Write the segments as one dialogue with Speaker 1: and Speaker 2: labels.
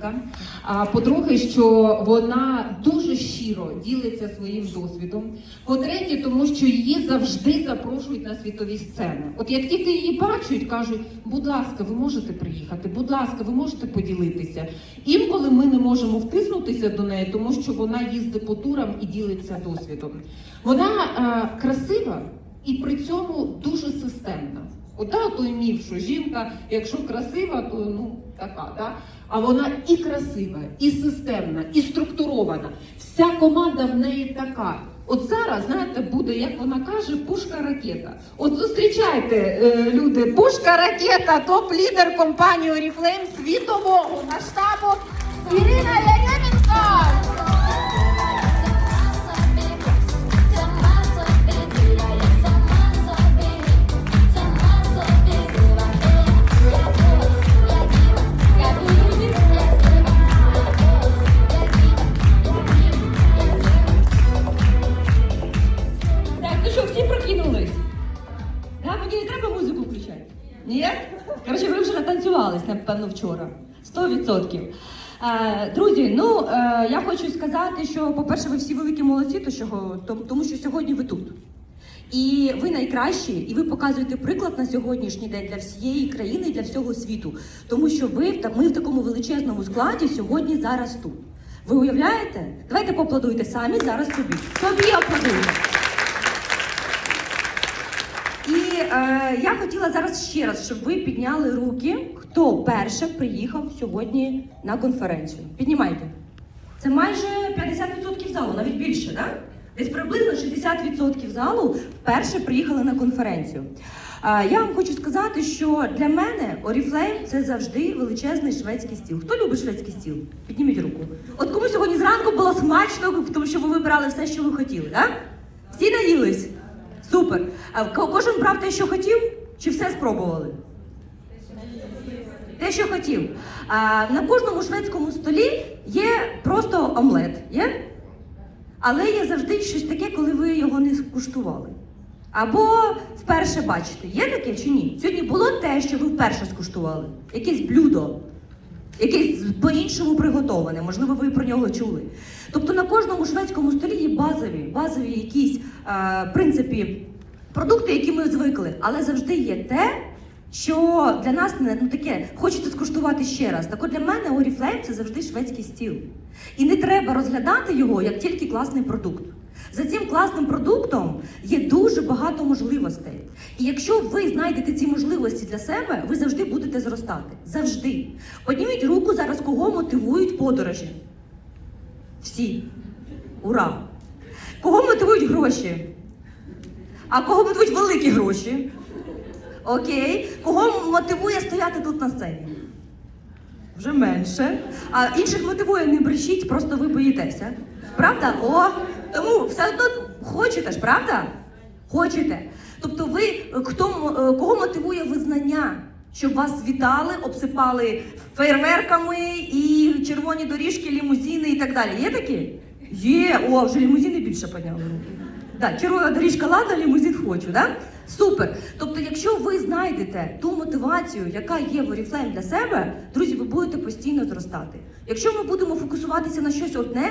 Speaker 1: жінка. А по-друге, що вона дуже щиро ділиться своїм досвідом. По-третє, тому що її завжди запрошують на світові сцени. От як тільки її бачать, кажуть, будь ласка, ви можете приїхати, будь ласка, ви можете поділитися. Інколи ми не можемо втиснутися до неї, тому що вона їздить по турам і ділиться досвідом. Вона е, красива і при цьому дуже системна. От да, той міф, що жінка, якщо красива, то ну така, да? а вона і красива, і системна, і структурована. Вся команда в неї така. От зараз, знаєте, буде, як вона каже, пушка ракета. От зустрічайте, е, люди, пушка ракета, топ-лідер компанії Oriflame світового масштабу Ірина
Speaker 2: мені не треба музику включати? Ні? Коротше, ви вже натанцювались, напевно, вчора. Сто відсотків. Е, Друзі, ну е, я хочу сказати, що, по-перше, ви всі великі молодці, тому- що сьогодні ви тут. І ви найкращі, і ви показуєте приклад на сьогоднішній день для всієї країни і для всього світу. Тому що ви ми в такому величезному складі сьогодні зараз тут. Ви уявляєте? Давайте поаплодуйте самі зараз собі. Собі аплодуйте. І е, я хотіла зараз ще раз, щоб ви підняли руки, хто перше приїхав сьогодні на конференцію. Піднімайте. Це майже 50% залу, навіть більше, так? Десь приблизно 60% залу вперше приїхали на конференцію. Е, я вам хочу сказати, що для мене Oriflame це завжди величезний шведський стіл. Хто любить шведський стіл? Підніміть руку. От кому сьогодні зранку було смачно, тому що ви вибирали все, що ви хотіли, так? Всі наїлись? Супер. А кожен брав те, що хотів, чи все спробували? Те, що хотів. А, на кожному шведському столі є просто омлет. Є? Але є завжди щось таке, коли ви його не скуштували. Або вперше бачите. Є таке чи ні? Сьогодні було те, що ви вперше скуштували. Якесь блюдо, якесь по-іншому приготоване, можливо, ви про нього чули. Тобто на кожному шведському столі є базові, базові якісь в принципі, продукти, які ми звикли, але завжди є те, що для нас ну таке хочеться скуштувати ще раз. Так от для мене Oriflame – це завжди шведський стіл. І не треба розглядати його як тільки класний продукт. За цим класним продуктом є дуже багато можливостей. І якщо ви знайдете ці можливості для себе, ви завжди будете зростати. Завжди. Підніміть руку зараз, кого мотивують подорожі. Всі. Ура! Кого мотивують гроші? А кого мотивують великі гроші? Окей. Кого мотивує стояти тут на сцені? Вже менше. А інших мотивує не брешіть, просто ви боїтеся. Правда? О, тому все одно хочете ж, правда? Хочете. Тобто ви хто е, кого мотивує визнання, щоб вас вітали, обсипали фейерверками і червоні доріжки, лімузини і так далі. Є такі? Є. О, вже лімузини більше підняли руки. Да, червона доріжка, ладно, лімузин хочу, да? Супер. Тобто, якщо ви знайдете ту мотивацію, яка є в Oriflame для себе, друзі, ви будете постійно зростати. Якщо ми будемо фокусуватися на щось одне,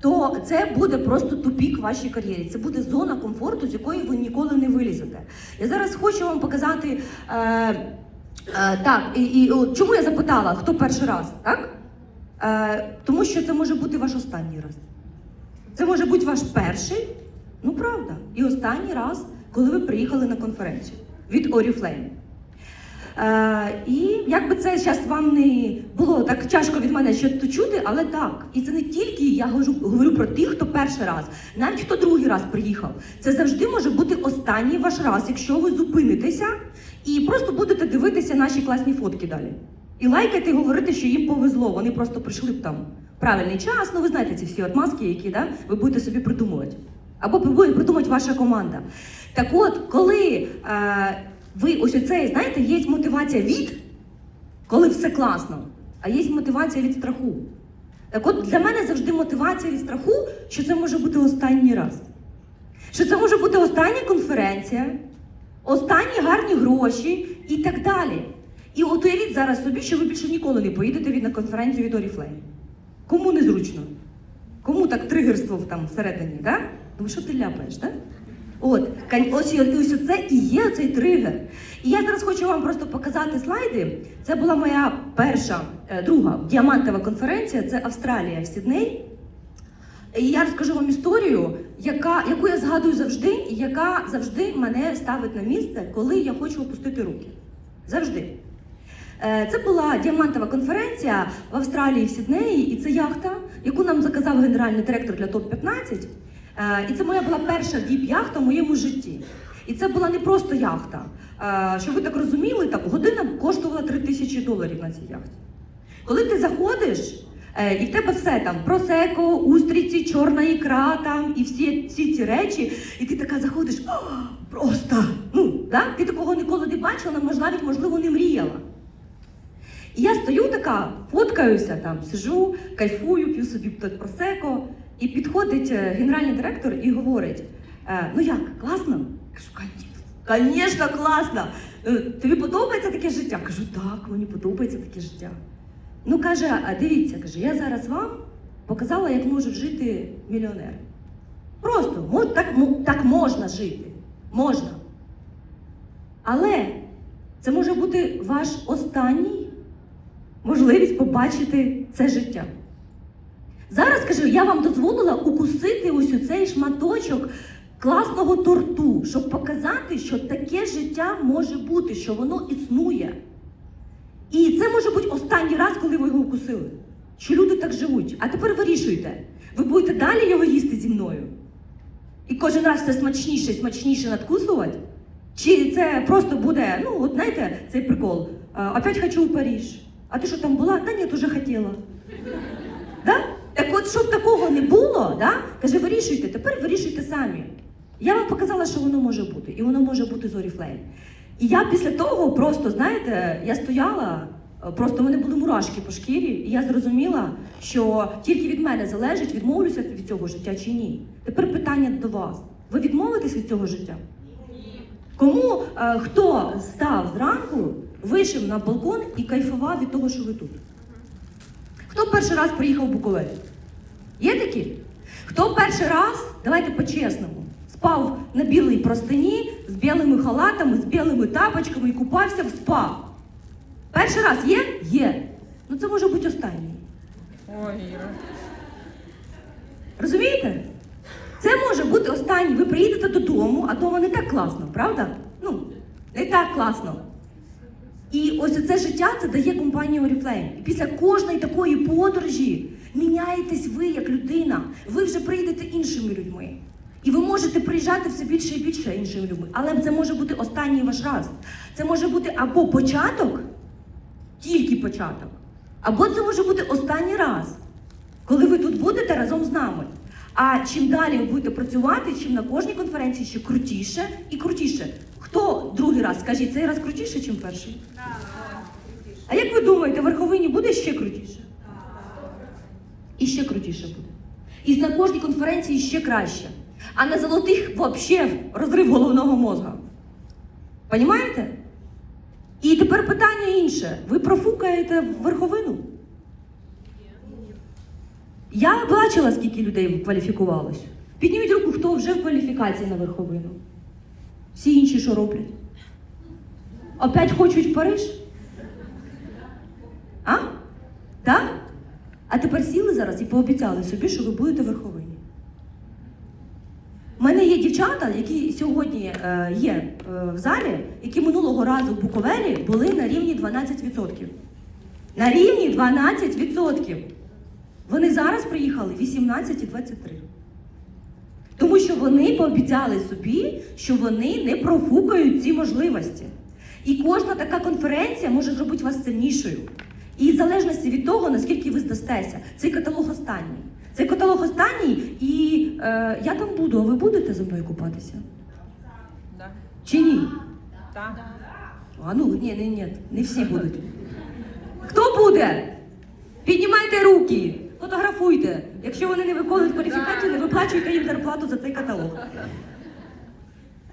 Speaker 2: то це буде просто тупік вашій кар'єрі. Це буде зона комфорту, з якої ви ніколи не вилізете. Я зараз хочу вам показати. Е, е, так, і, і чому я запитала, хто перший раз? Так? Е, тому що це може бути ваш останній раз. Це може бути ваш перший, ну правда, і останній раз, коли ви приїхали на конференцію від Oriflame. Е, і як би це зараз вам не було так тяжко від мене що чути, але так. І це не тільки я говорю, говорю про тих, хто перший раз, навіть хто другий раз приїхав. Це завжди може бути останній ваш раз, якщо ви зупинитеся і просто будете дивитися наші класні фотки далі. І лайкати, і говорити, що їм повезло. Вони просто прийшли б там правильний час. Ну ви знаєте ці всі отмазки, які да, ви будете собі придумувати. Або буде придумати ваша команда. Так от, коли е, ви ось оцей, знаєте, є мотивація від, коли все класно, а є мотивація від страху. Так от для мене завжди мотивація від страху, що це може бути останній раз. Що це може бути остання конференція, останні гарні гроші і так далі. І от уявіть зараз собі, що ви більше ніколи не поїдете від на конференцію від Oriflame. Кому незручно? Кому так тригерство там всередині, да? Тому що ти ляпаєш, так? От, ось, ось це і є цей тригер. І я зараз хочу вам просто показати слайди. Це була моя перша, е, друга діамантова конференція, це Австралія в Сідней. І я розкажу вам історію, яка, яку я згадую завжди, і яка завжди мене ставить на місце, коли я хочу опустити руки. Завжди. Е, Це була діамантова конференція в Австралії в Сіднеї, і це яхта, яку нам заказав генеральний директор для топ-15. Е, І це моя була перша віп-яхта в моєму житті. І це була не просто яхта. Е, Щоб ви так розуміли, так година коштувала 3 тисячі доларів на цій яхті. Коли ти заходиш, е, і в тебе все там просеко, устриці, чорна ікра там і всі, всі ці речі, і ти така заходиш, «О, просто ну, да? ти такого ніколи не бачила, навіть можливо не мріяла. І я стою така, фоткаюся там, сижу, кайфую, п'ю собі просеко, і підходить е, генеральний директор і говорить: е, ну як, класно? Кажу, Звісно, класно. Е, Тобі подобається таке життя? Кажу, так, мені подобається таке життя. Ну каже, а дивіться, каже, я зараз вам показала, як можуть жити мільйонери. Просто так, так можна жити. Можна. Але це може бути ваш останній можливість побачити це життя. Зараз кажу, я вам дозволила укусити ось у цей шматочок класного торту, щоб показати, що таке життя може бути, що воно існує. І це може бути останній раз, коли ви його вкусили. Що люди так живуть. А тепер вирішуйте, ви будете далі його їсти зі мною. І кожен раз все смачніше і смачніше надкусувати? Чи це просто буде, ну, от знаєте, цей прикол. Опять хочу в Париж. А ти що там була? Та ні, уже хотіла. Щоб такого не було, да? каже, вирішуйте, тепер вирішуйте самі. Я вам показала, що воно може бути, і воно може бути з Oriflame. І я після того просто, знаєте, я стояла, е, просто в мене були мурашки по шкірі, і я зрозуміла, що тільки від мене залежить, відмовлюся від цього життя чи ні. Тепер питання до вас: ви відмовитесь від цього життя? Кому е, хто став зранку, вийшов на балкон і кайфував від того, що ви тут? Хто перший раз приїхав в Буковель? Є такі? Хто перший раз, давайте по-чесному, спав на білій простині з білими халатами, з білими тапочками і купався в спа? Перший раз є? Є. Ну це може бути останній.
Speaker 1: Ой, Іра.
Speaker 2: Розумієте? Це може бути останній. Ви приїдете додому, а дома не так класно, правда? Ну, не так класно. І ось це життя це дає компанія Oriflame. І після кожної такої подорожі міняєтесь ви як людина. Ви вже прийдете іншими людьми. І ви можете приїжджати все більше і більше іншими людьми. Але це може бути останній ваш раз. Це може бути або початок, тільки початок, або це може бути останній раз коли ви тут будете разом з нами. А чим далі ви будете працювати, чим на кожній конференції ще крутіше і крутіше. Хто другий раз? Скажіть, цей раз крутіше, ніж перший? А як ви думаєте, в верховині буде ще крутіше? І ще крутіше буде. І на кожній конференції ще краще. А на золотих взагалі розрив головного мозга. Понімаєте? І тепер питання інше. Ви профукаєте верховину? Я бачила, скільки людей кваліфікувалось. Підніміть руку, хто вже в кваліфікації на верховину. Всі інші що роблять? Опять хочуть в Париж? А? Так? А тепер сіли зараз і пообіцяли собі, що ви будете верховині. У мене є дівчата, які сьогодні е, є е, в залі, які минулого разу в Буковелі були на рівні 12%. На рівні 12%. Вони зараз приїхали 18 і 23. Тому що вони пообіцяли собі, що вони не профукають ці можливості. І кожна така конференція може зробити вас сильнішою. І в залежності від того, наскільки ви здастеся, цей каталог останній. Цей каталог останній, і е, я там буду, а ви будете зі мною купатися?
Speaker 1: Да.
Speaker 2: Чи ні?
Speaker 1: Так.
Speaker 2: А ну ні, ні, ні, не всі будуть. Хто буде? Піднімайте руки, фотографуйте. Якщо вони не виконують кваліфікацію, не виплачуйте їм зарплату за цей каталог.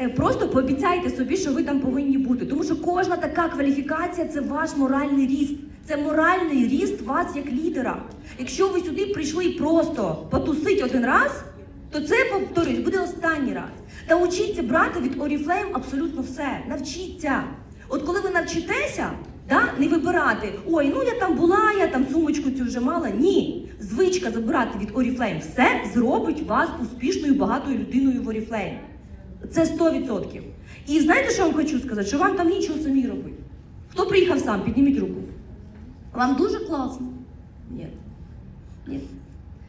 Speaker 2: Е, Просто пообіцяйте собі, що ви там повинні бути. Тому що кожна така кваліфікація це ваш моральний ріст. Це моральний ріст вас як лідера. Якщо ви сюди прийшли просто потусить один раз, то це, повторюсь, буде останній раз. Та учіться брати від Oriflame абсолютно все. Навчіться. От коли ви навчитеся, да, не вибирати, ой, ну я там була, я там сумочку цю вже мала. Ні. Звичка забирати від Oriflame все зробить вас успішною багатою людиною в Oriflame. Це 100%. І знаєте, що я вам хочу сказати? Що вам там нічого самі робити. Хто приїхав сам, підніміть руку. Вам дуже класно? Ні. Ні.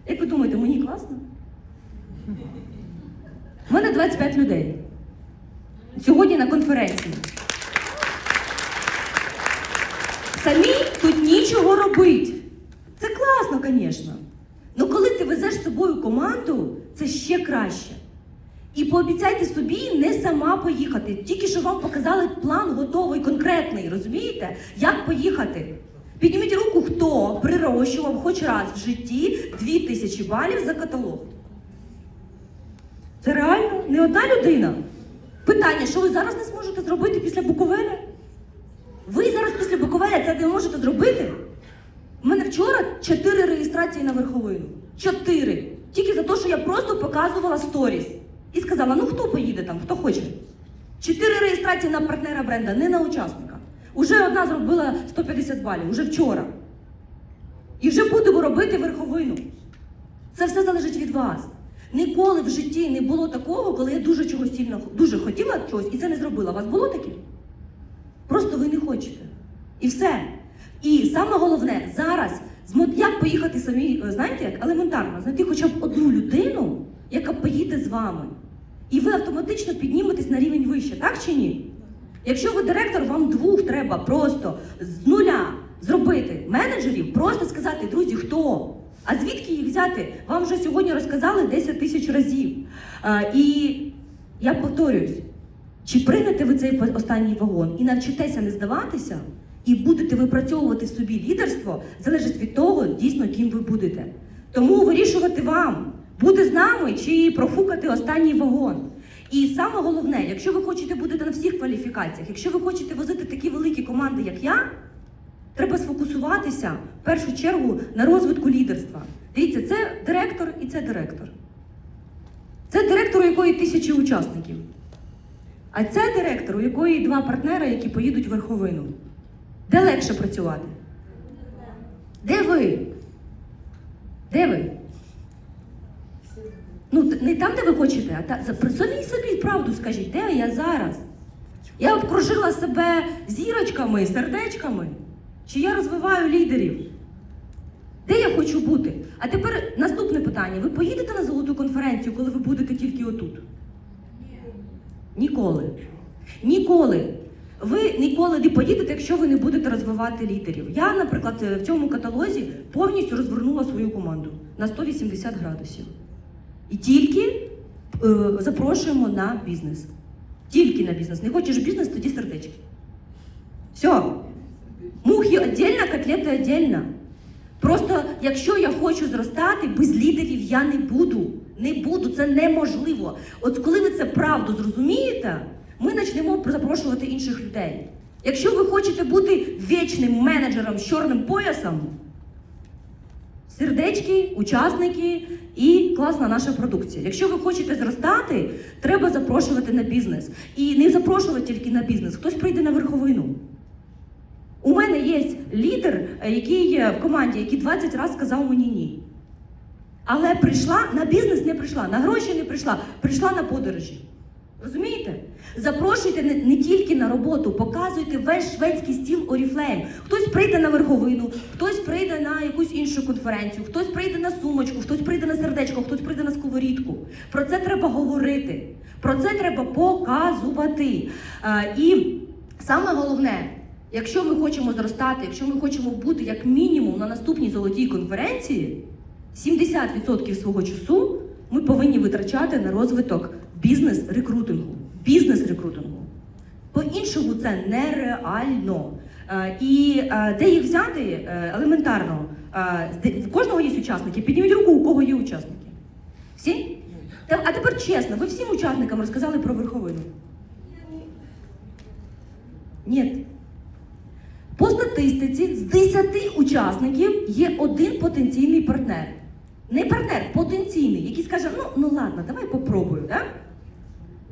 Speaker 2: Як ви думаєте, мені класно? У мене 25 людей. Сьогодні на конференції. Самі тут нічого робить. Це класно, звісно. Ну коли ти везеш з собою команду, це ще краще. І пообіцяйте собі не сама поїхати. Тільки що вам показали план готовий, конкретний, розумієте? Як поїхати? Підніміть руку, хто прирощував хоч раз в житті 2000 балів за каталог. Це реально не одна людина. Питання, що ви зараз не зможете зробити після Буковеля? Ви зараз після Буковеля це не можете зробити? У мене вчора чотири реєстрації на верховину. Чотири. Тільки за те, що я просто показувала сторіс. І сказала: ну хто поїде там, хто хоче. Чотири реєстрації на партнера бренда, не на учасника. Уже одна зробила 150 балів, уже вчора. І вже будемо робити верховину. Це все залежить від вас. Ніколи в житті не було такого, коли я дуже чогось сильно дуже хотіла чогось і це не зробила. У вас було таке? Просто ви не хочете. І все. І саме головне зараз як поїхати самі, е, знаєте, як елементарно, знайти хоча б одну людину, яка поїде з вами. І ви автоматично підніметесь на рівень вище, так чи ні? Якщо ви директор, вам двох треба просто з нуля зробити менеджерів, просто сказати, друзі, хто? А звідки їх взяти? Вам вже сьогодні розказали 10 тисяч разів. А, і я повторююсь, чи приймете ви цей останній вагон і навчитеся не здаватися, і будете випрацьовувати в собі лідерство, залежить від того, дійсно, ким ви будете. Тому вирішувати вам, бути з нами чи профукати останній вагон. І саме головне, якщо ви хочете бути на всіх кваліфікаціях, якщо ви хочете возити такі великі команди, як я, треба сфокусуватися в першу чергу на розвитку лідерства. Дивіться, це директор і це директор. Це директор, у якої тисячі учасників. А це директор, у якої два партнера, які поїдуть в верховину. Де легше працювати? Де ви? Де ви? Ну, не там, де ви хочете, а та, при самій собі правду скажіть, де я зараз? Я обкружила себе зірочками, сердечками. Чи я розвиваю лідерів? Де я хочу бути? А тепер наступне питання. Ви поїдете на золоту конференцію, коли ви будете тільки отут? Ніколи. Ніколи. Ви ніколи не поїдете, якщо ви не будете розвивати лідерів. Я, наприклад, в цьому каталозі повністю розвернула свою команду на 180 градусів. І тільки е, запрошуємо на бізнес. Тільки на бізнес. Не хочеш бізнес, тоді сердечки. Все. Мухи віддільно, котлети віддільно. Просто якщо я хочу зростати, без лідерів я не буду. Не буду, це неможливо. От коли ви це правду зрозумієте, ми почнемо запрошувати інших людей. Якщо ви хочете бути вічним менеджером з чорним поясом, сердечки, учасники і класна наша продукція. Якщо ви хочете зростати, треба запрошувати на бізнес. І не запрошувати тільки на бізнес, хтось прийде на верховину. У мене є лідер, е, який є в команді, який 20 разів сказав мені ні. Але прийшла на бізнес не прийшла, на гроші не прийшла, прийшла на подорожі. Розумієте? Запрошуйте не, не тільки на роботу, показуйте весь шведський стіл Oriflame. Хтось прийде на верховину, хтось прийде на якусь іншу конференцію, хтось прийде на сумочку, хтось прийде на сердечко, хтось прийде на сковорідку. Про це треба говорити. Про це треба показувати. А, і саме головне, якщо ми хочемо зростати, якщо ми хочемо бути як мінімум на наступній золотій конференції, 70% свого часу ми повинні витрачати на розвиток бізнес-рекрутингу. Бізнес-рекрутингу. По-іншому це нереально. Е, І е, де їх взяти Е, елементарно. В кожного є учасники. Підніміть руку, у кого є учасники. Всі? А тепер чесно, ви всім учасникам розказали про верховину? Ні. По статистиці з 10 учасників є один потенційний партнер. Не партнер, потенційний, який скаже, ну, ну ладно, давай попробую. Да?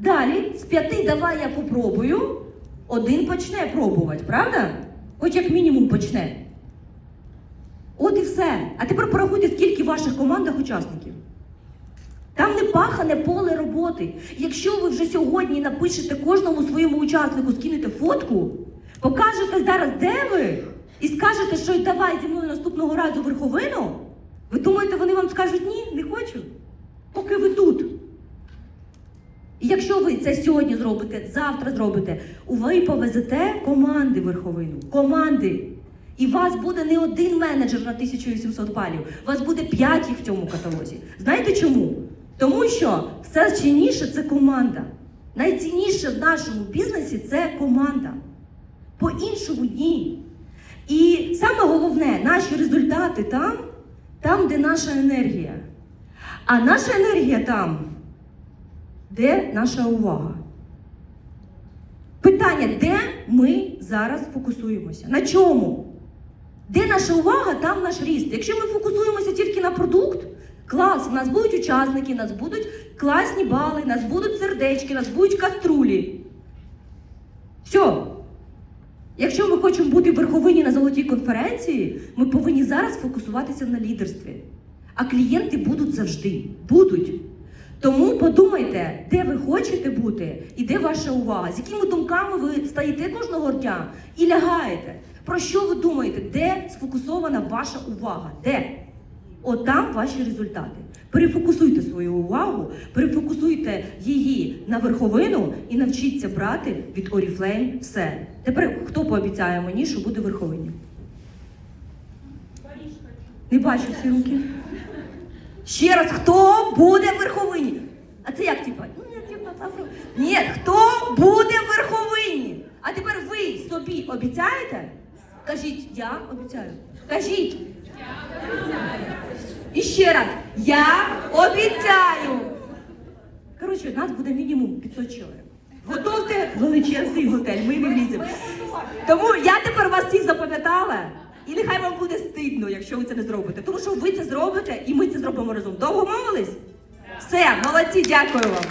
Speaker 2: Далі, з п'яти давай я попробую, один почне пробувати, правда? Хоч як мінімум почне. От і все. А тепер порахуйте, скільки в ваших командах учасників. Там не пахане поле роботи. Якщо ви вже сьогодні напишете кожному своєму учаснику, скинете фотку, покажете зараз, де ви, і скажете, що давай зі мною наступного разу верховину, ви думаєте, вони вам скажуть ні, не хочу, поки ви тут. І якщо ви це сьогодні зробите, завтра зробите, ви повезете команди верховину. Команди. І вас буде не один менеджер на 1800 балів, у вас буде 5 їх в цьому каталозі. Знаєте чому? Тому що все цінніше це команда. Найцінніше в нашому бізнесі це команда. По-іншому ні. І саме головне, наші результати там, там, де наша енергія. А наша енергія там, де наша увага. Питання, де ми зараз фокусуємося? На чому? Де наша увага, там наш ріст. Якщо ми фокусуємося тільки на продукт, клас, у нас будуть учасники, у нас будуть класні бали, у нас будуть сердечки, у нас будуть каструлі. Все. Якщо ми хочемо бути верховині на золотій конференції, ми повинні зараз фокусуватися на лідерстві. А клієнти будуть завжди. Будуть. Тому подумайте, де ви хочете бути і де ваша увага, з якими думками ви стаєте кожного дня і лягаєте. Про що ви думаєте? Де сфокусована ваша увага? Де? От там ваші результати. Перефокусуйте свою увагу, перефокусуйте її на верховину і навчіться брати від Oriflame все. Тепер хто пообіцяє мені, що буде верховині? Не бачу всі руки. Ще раз, хто буде верховині? А це як типа? Ну, там. Ні, хто буде верховині? А тепер ви собі обіцяєте? Кажіть, я обіцяю. Кажіть. І ще раз, я обіцяю. Коротше, нас буде мінімум 500 чоловік. Готовте величезний готель, ми не вліземо. Тому я тепер вас всіх запам'ятала. І нехай вам буде стидно, якщо ви це не зробите. Тому що ви це зробите, і ми це зробимо разом. Довго мовились? Все, молодці, дякую вам.